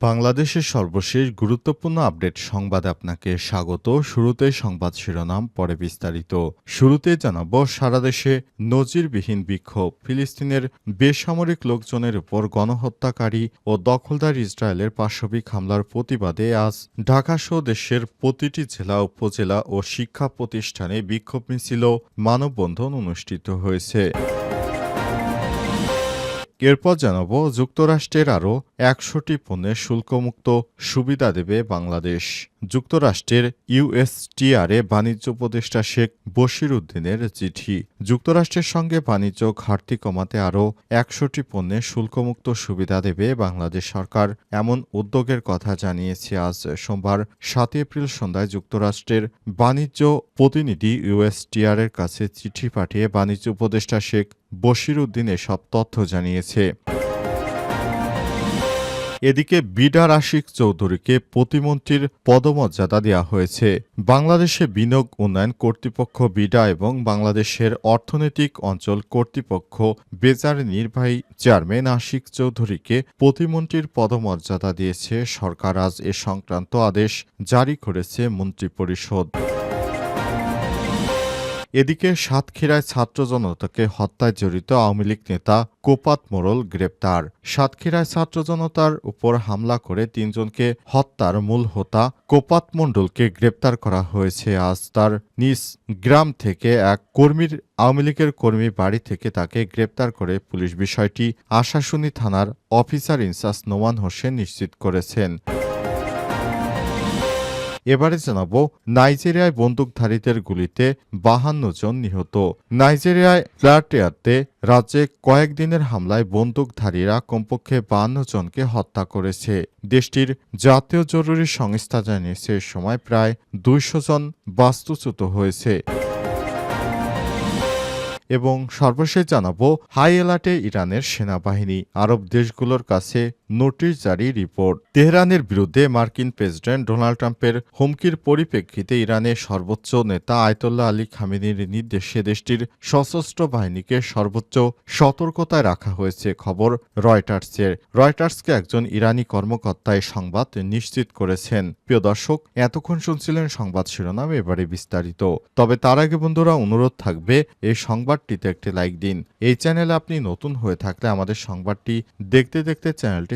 বাংলাদেশের সর্বশেষ গুরুত্বপূর্ণ আপডেট সংবাদে আপনাকে স্বাগত। শুরুতে সংবাদ শিরোনাম, পরে বিস্তারিত। শুরুতে জানাব, সারা দেশে নজিরবিহীন বিক্ষোভ। ফিলিস্তিনের বেসামরিক লোকজনের উপর গণহত্যাকারী ও দখলদার ইসরায়েলের পাশবিক হামলার প্রতিবাদে আজ ঢাকাসহ দেশের প্রতিটি জেলা, উপজেলা ও শিক্ষা প্রতিষ্ঠানে বিক্ষোভ মিছিল মানববন্ধন অনুষ্ঠিত হয়েছে। এরপর জানাব, যুক্তরাষ্ট্রের আরও একশোটি পণ্যের শুল্কমুক্ত সুবিধা দেবে বাংলাদেশ। যুক্তরাষ্ট্রের ইউএসটিআরে বাণিজ্য উপদেষ্টা শেখ বশির উদ্দিনের চিঠি। যুক্তরাষ্ট্রের সঙ্গে বাণিজ্য ঘাটতি কমাতে আরও একশোটি পণ্যে শুল্কমুক্ত সুবিধা দেবে বাংলাদেশ সরকার, এমন উদ্যোগের কথা জানিয়েছে আজ সোমবার সাত এপ্রিল সন্ধ্যায় যুক্তরাষ্ট্রের বাণিজ্য প্রতিনিধি ইউএসটিআরের কাছে চিঠি পাঠিয়ে বাণিজ্য উপদেষ্টা শেখ বশির উদ্দিন এসব তথ্য জানিয়েছে। এদিকে বিডার আশিক চৌধুরীকে প্রতিমন্ত্রীর পদমর্যাদা দেওয়া হয়েছে। বাংলাদেশে বিনিয়োগ উন্নয়ন কর্তৃপক্ষ বিডা এবং বাংলাদেশের অর্থনৈতিক অঞ্চল কর্তৃপক্ষ বেজার নির্বাহী চেয়ারম্যান আশিক চৌধুরীকে প্রতিমন্ত্রীর পদমর্যাদা দিয়েছে। সরকার আজ এ সংক্রান্ত আদেশ জারি করেছে মন্ত্রিপরিষদ। এদিকে সাতক্ষীরায় ছাত্র জনতাকে হত্যায় জড়িত আওয়ামী লীগ নেতা কোপাত মোড়ল গ্রেপ্তার। সাতক্ষীরায় ছাত্র জনতার উপর হামলা করে তিনজনকে হত্যার মূল হোতা কোপাত মণ্ডলকে গ্রেপ্তার করা হয়েছে। আজ তার নিজ গ্রাম থেকে এক কর্মীর, আওয়ামী লীগের কর্মী বাড়ি থেকে তাকে গ্রেপ্তার করে পুলিশ বিষয়টি আশাশুনি থানার অফিসার ইনচার্জ নোমান হোসেন নিশ্চিত করেছেন। এবারে জানাব নাইজেরিয়ায় বন্দুকধারীদের গুলিতে বাহান্ন জন নিহত। নাইজেরিয়ায় প্লাটেয়াতে রাজ্যে কয়েকদিনের হামলায় বন্দুকধারীরা কমপক্ষে বাহান্ন জনকে হত্যা করেছে। দেশটির জাতীয় জরুরি সংস্থা জানিয়েছে, এ সময় প্রায় দুইশো জন বাস্তুচ্যুত হয়েছে। এবং সর্বশেষ জানাব, হাই অ্যালার্টে ইরানের সেনাবাহিনী আরব দেশগুলোর কাছে নোটিশ জারি রিপোর্ট। তেহরানের বিরুদ্ধে মার্কিন প্রেসিডেন্ট ডোনাল্ড ট্রাম্পের হুমকির পরিপ্রেক্ষিতে ইরানের সর্বোচ্চ নেতা আয়তোল্লাহ আলী খামেনির নির্দেশে দেশটির সশস্ত্র বাহিনীকে সর্বোচ্চ সতর্কতায় রাখা হয়েছে খবর রয়টার্সের। রয়টার্সকে একজন ইরানি কর্মকর্তায় সংবাদ নিশ্চিত করেছেন। প্রিয় দর্শক, এতক্ষণ শুনছিলেন সংবাদ শিরোনাম, এবারে বিস্তারিত। তবে তার আগে বন্ধুরা, অনুরোধ থাকবে, এই সংবাদটিতে একটি লাইক দিন। এই চ্যানেলে আপনি নতুন হয়ে থাকলে আমাদের সংবাদটি দেখতে দেখতে চ্যানেলটি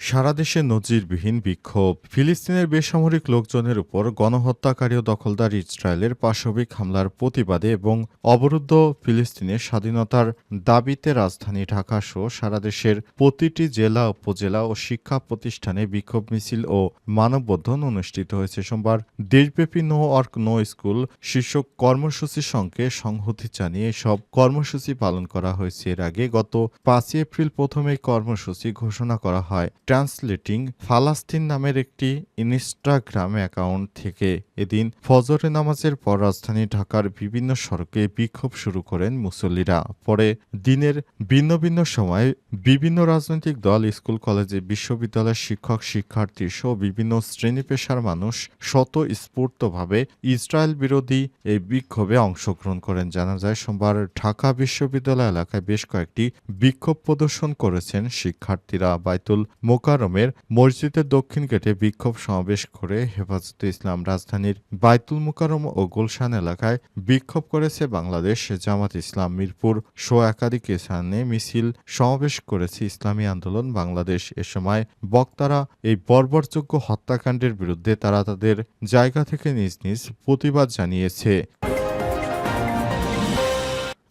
সারা দেশে নজিরবিহীন বিক্ষোভ। ফিলিস্তিনের বেসামরিক লোকজনের উপর গণহত্যাকারী ও দখলদার ইসরায়েলের পাশবিক হামলার প্রতিবাদে এবং অবরুদ্ধ ফিলিস্তিনের স্বাধীনতার দাবিতে রাজধানী ঢাকা সহ সারা দেশের প্রতিটি জেলা, উপজেলা ও শিক্ষা প্রতিষ্ঠানে বিক্ষোভ মিছিল ও মানববন্ধন অনুষ্ঠিত হয়েছে। সোমবার দেশব্যাপী নো অর্ক, নো স্কুল শীর্ষক কর্মসূচির সঙ্গে সংহতি জানিয়ে সব কর্মসূচি পালন করা হয়েছে। এর আগে গত পাঁচই এপ্রিল প্রথমে কর্মসূচি ঘোষণা করা হয়। ট্রান্সলেটিং ফালাস্তিন নামের একটি ইনস্টাগ্রাম অ্যাকাউন্ট থেকে এদিন ফজরে নামাজের পর রাজধানী ঢাকার বিভিন্ন সড়কে বিক্ষোভ শুরু করেন মুসল্লিরা। পরে দিনের ভিন্ন ভিন্ন সময়ে বিভিন্ন রাজনৈতিক দল, স্কুল, কলেজে, বিশ্ববিদ্যালয়ের শিক্ষক, শিক্ষার্থী সহ বিভিন্ন শ্রেণি পেশার মানুষ শত স্ফূর্তভাবে ইসরায়েল বিরোধী এই বিক্ষোভে অংশগ্রহণ করেন। জানা যায়, সোমবার ঢাকা বিশ্ববিদ্যালয় এলাকায় বেশ কয়েকটি বিক্ষোভ প্রদর্শন করেছেন শিক্ষার্থীরা। বাইতুল মোকারমের মসজিদের দক্ষিণ গেটে বিক্ষোভ সমাবেশ করে হেফাজতে ইসলাম রাজধানীর বাইতুল মোকারম ও গুলশান এলাকায় বিক্ষোভ করেছে বাংলাদেশ জামাত ইসলাম মিরপুর। শো একাধিক স্থানে মিছিল সমাবেশ করেছে ইসলামী আন্দোলন বাংলাদেশ। এ সময় বক্তারা এই বর্বরযোগ্য হত্যাকাণ্ডের বিরুদ্ধে তারা তাদের জায়গা থেকে নিজ নিজ প্রতিবাদ জানিয়েছে।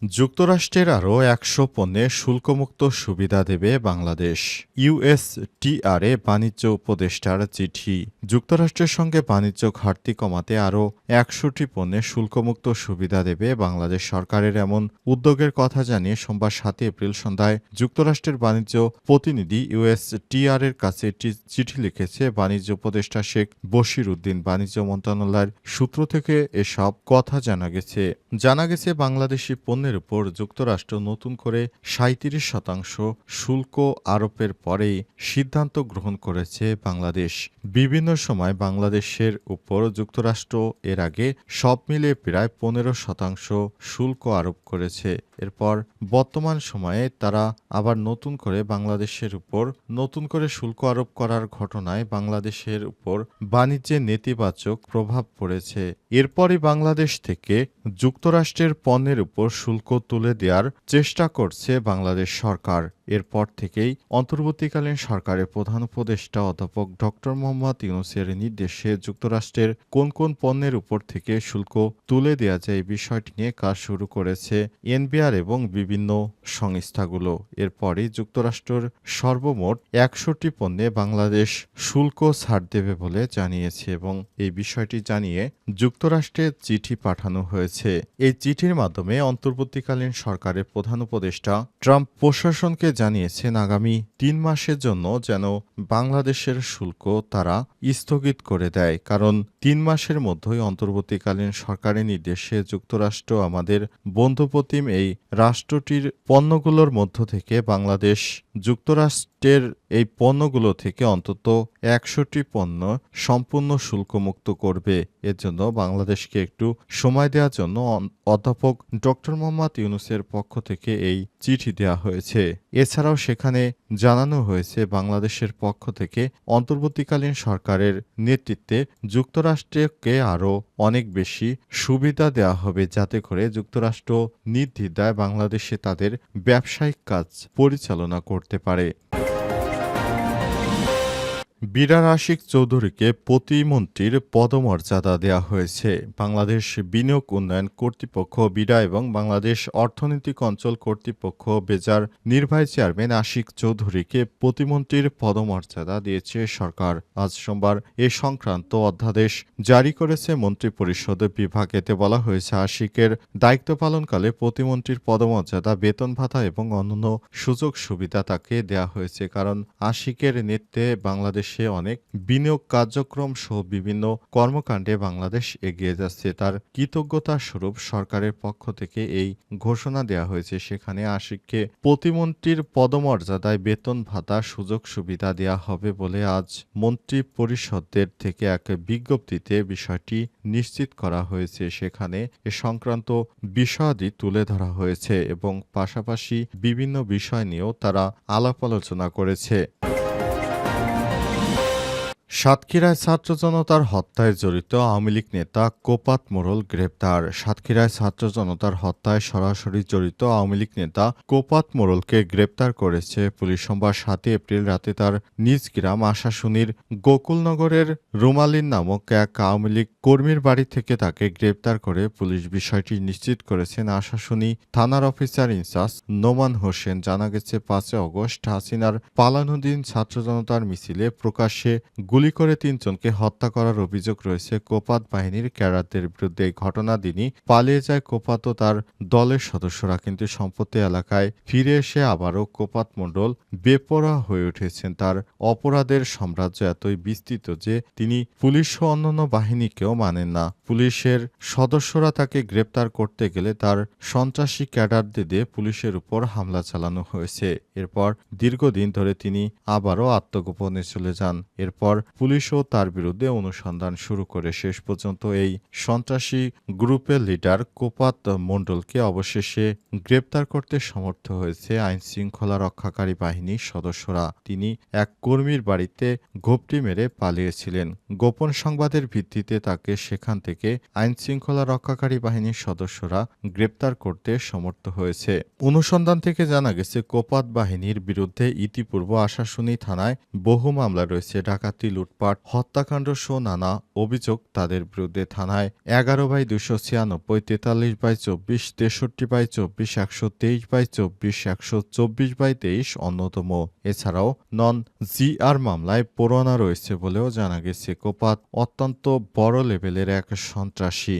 যুক্তরাষ্ট্রের আরও একশো পণ্যে শুল্কমুক্ত সুবিধা দেবে বাংলাদেশ। ইউএসটিআরএ বাণিজ্য উপদেষ্টার চিঠি। যুক্তরাষ্ট্রের সঙ্গে বাণিজ্য ঘাটতি কমাতে আরও একশোটি পণ্যে শুল্কমুক্ত সুবিধা দেবে বাংলাদেশ সরকারের এমন উদ্যোগের কথা জানিয়ে সোমবার সাতই এপ্রিল সন্ধ্যায় যুক্তরাষ্ট্রের বাণিজ্য প্রতিনিধি ইউএসটিআর এর কাছে একটি চিঠি লিখেছে বাণিজ্য উপদেষ্টা শেখ বশির উদ্দিন। বাণিজ্য মন্ত্রণালয়ের সূত্র থেকে এসব কথা জানা গেছে। জানা গেছে, বাংলাদেশি পণ্যের উপর যুক্তরাষ্ট্র নতুন করে সাঁত্রিশ শতাংশ শুল্ক আরোপের পরেই সিদ্ধান্ত গ্রহণ করেছে বাংলাদেশ। বিভিন্ন সময় বাংলাদেশের উপর যুক্তরাষ্ট্র এর আগে সব মিলে প্রায় পনেরো শতাংশ শুল্ক আরোপ করেছে। এরপর বর্তমান সময়ে তারা আবার নতুন করে বাংলাদেশের উপর নতুন করে শুল্ক আরোপ করার ঘটনায় বাংলাদেশের উপর বাণিজ্যে নেতিবাচক প্রভাব পড়েছে। এরপরই বাংলাদেশ থেকে যুক্তরাষ্ট্রের পণ্যের উপর শুল্ক তুলে দেওয়ার চেষ্টা করছে বাংলাদেশ সরকার। এরপর থেকেই অন্তর্বর্তীকালীন সরকারের প্রধান উপদেষ্টা অধ্যাপক ডক্টর মোহাম্মদ ইউনুসের নির্দেশে যুক্তরাষ্ট্রের কোন কোন পণ্যের উপর থেকে শুল্ক তুলে দেওয়া যায় বিষয়টি নিয়ে কাজ শুরু করেছে এনবিআর এবং বিভিন্ন সংস্থাগুলো। এরপরই যুক্তরাষ্ট্রের সর্বমোট একশোটি পণ্যে বাংলাদেশ শুল্ক ছাড় দেবে বলে জানিয়েছে এবং এই বিষয়টি জানিয়ে যুক্তরাষ্ট্রে চিঠি পাঠানো হয়েছে। এই চিঠির মাধ্যমে অন্তর্বর্তীকালীন সরকারের প্রধান উপদেষ্টা ট্রাম্প প্রশাসনকে জানিয়েছেন আগামী তিন মাসের জন্য যেন বাংলাদেশের শুল্ক তারা স্থগিত করে দেয়। কারণ তিন মাসের মধ্যেই অন্তর্বর্তীকালীন সরকারের নির্দেশে যুক্তরাষ্ট্র আমাদের বন্ধুপ্রতিম এই রাষ্ট্রটির পণ্যগুলোর মধ্য থেকে বাংলাদেশ যুক্তরাষ্ট্রের এই পণ্যগুলো থেকে অন্তত একশোটি পণ্য সম্পূর্ণ শুল্কমুক্ত করবে। এর জন্য বাংলাদেশকে একটু সময় দেওয়ার জন্য অধ্যাপক ডক্টর মোহাম্মদ ইউনুসের পক্ষ থেকে এই চিঠি দেওয়া হয়েছে। এছাড়াও সেখানে জানানো হয়েছে বাংলাদেশের পক্ষ থেকে অন্তর্বর্তীকালীন সরকারের নেতৃত্বে যুক্তরাষ্ট্রকে আরও অনেক বেশি সুবিধা দেওয়া হবে যাতে করে যুক্তরাষ্ট্র নির্দ্বিধায় বাংলাদেশে তাদের ব্যবসায়িক কাজ পরিচালনা করতে পারে। বিরার আশিক চৌধুরীকে প্রতিমন্ত্রীর পদমর্যাদা দেওয়া হয়েছে। বাংলাদেশ বিনিয়োগ উন্নয়ন কর্তৃপক্ষ বিরা এবং বাংলাদেশ অর্থনৈতিক অঞ্চল কর্তৃপক্ষ বেজার নির্বাহী চেয়ারম্যান আশিক চৌধুরীকে প্রতিমন্ত্রীর পদমর্যাদা দিয়েছে সরকার। আজ সোমবার এ সংক্রান্ত অধ্যাদেশ জারি করেছে মন্ত্রী মন্ত্রিপরিষদ বিভাগ। এতে বলা হয়েছে, আশিকের দায়িত্ব পালনকালে প্রতিমন্ত্রীর পদমর্যাদা, বেতন ভাতা এবং অন্যান্য সুযোগ সুবিধা তাকে দেওয়া হয়েছে। কারণ আশিকের নেতৃত্বে বাংলাদেশে অনেক বিনিয়োগ কার্যক্রম সহ বিভিন্ন কর্মকাণ্ডে বাংলাদেশ এগিয়ে যাচ্ছে। তার কৃতজ্ঞতা স্বরূপ সরকারের পক্ষ থেকে এই ঘোষণা দেওয়া হয়েছে। সেখানে আশিককে প্রতিমন্ত্রীর পদমর্যাদায় বেতন ভাতা সুযোগ সুবিধা দেওয়া হবে বলে আজ মন্ত্রী পরিষদের থেকে এক বিজ্ঞপ্তিতে বিষয়টি নিশ্চিত করা হয়েছে। সেখানে এ সংক্রান্ত বিষয়াদি তুলে ধরা হয়েছে এবং পাশাপাশি বিভিন্ন বিষয় নিয়েও তারা আলাপ আলোচনা করেছে। সাতক্ষীরায় ছাত্র জনতার হত্যায় জড়িত আওয়ামী লীগ নেতা কোপাত মোড়ল গ্রেপ্তার। সাতক্ষীরায় ছাত্র জনতার হত্যায় সরাসরি জড়িত আওয়ামী লীগ নেতা কোপাত মোড়লকে গ্রেপ্তার করেছে পুলিশ। সোমবার সাতই এপ্রিল রাতে তার নিজ গ্রাম আশাশুনির গোকুলনগরের রুমালিন নামক এক আওয়ামী লীগ কর্মীর বাড়ি থেকে তাকে গ্রেপ্তার করে পুলিশ বিষয়টি নিশ্চিত করেছেন আশাশুনি থানার অফিসার ইনচার্জ নোমান হোসেন। জানা গেছে, পাঁচই অগস্ট হাসিনার পালানুদ্দিন ছাত্র জনতার মিছিলে প্রকাশ্যে গুলি করে তিনজনকে হত্যা করার অভিযোগ রয়েছে কোপাত বাহিনীর ক্যাডারদের বিরুদ্ধে এই ঘটনা দিনই পালিয়ে যায় কোপাত ও তার দলের সদস্যরা। কিন্তু সম্পত্তি এলাকায় ফিরে এসে আবারও কোপাত মণ্ডল বেপরা হয়ে উঠেছেন। তার অপরাধের সাম্রাজ্য এতই বিস্তৃত যে তিনি পুলিশ ও অন্যান্য বাহিনীকেও মানেন না। পুলিশের সদস্যরা তাকে গ্রেপ্তার করতে গেলে তার সন্ত্রাসী ক্যাডারদের দিয়ে পুলিশের উপর হামলা চালানো হয়েছে। এরপর দীর্ঘদিন ধরে তিনি আবারও আত্মগোপনে চলে যান। এরপর পুলিশও তার বিরুদ্ধে অনুসন্ধান শুরু করে। শেষ পর্যন্ত এই সন্ত্রাসী গ্রুপের লিডার কোপাত মণ্ডলকে অবশেষে গ্রেপ্তার করতে সমর্থ হয়েছে আইন শৃঙ্খলা রক্ষাকারী বাহিনীর সদস্যরা। তিনি এক কর্মীর বাড়িতে ঘোপটি মেরে পালিয়েছিলেন। গোপন সংবাদের ভিত্তিতে তাকে সেখান থেকে আইন শৃঙ্খলা রক্ষাকারী বাহিনীর সদস্যরা গ্রেপ্তার করতে সমর্থ হয়েছে। অনুসন্ধান থেকে জানা গেছে, কোপাত বাহিনীর বিরুদ্ধে ইতিপূর্ব আশাশুনি থানায় বহু মামলা রয়েছে। ডাকাতি লুটপাট, হত্যাকাণ্ড সহ নানা অভিযোগ তাদের বিরুদ্ধে থানায়। এগারো বাই দুশো ছিয়ানব্বই, তেতাল্লিশ বাই চব্বিশ, তেষট্টি বাই চব্বিশ, একশো তেইশ বাই চব্বিশ, একশো চব্বিশ বাই তেইশ অন্যতম। এছাড়াও নন জিআর মামলায় পোড়ানা রয়েছে বলেও জানা গেছে। কোপাত অত্যন্ত বড় লেভেলের এক সন্ত্রাসী।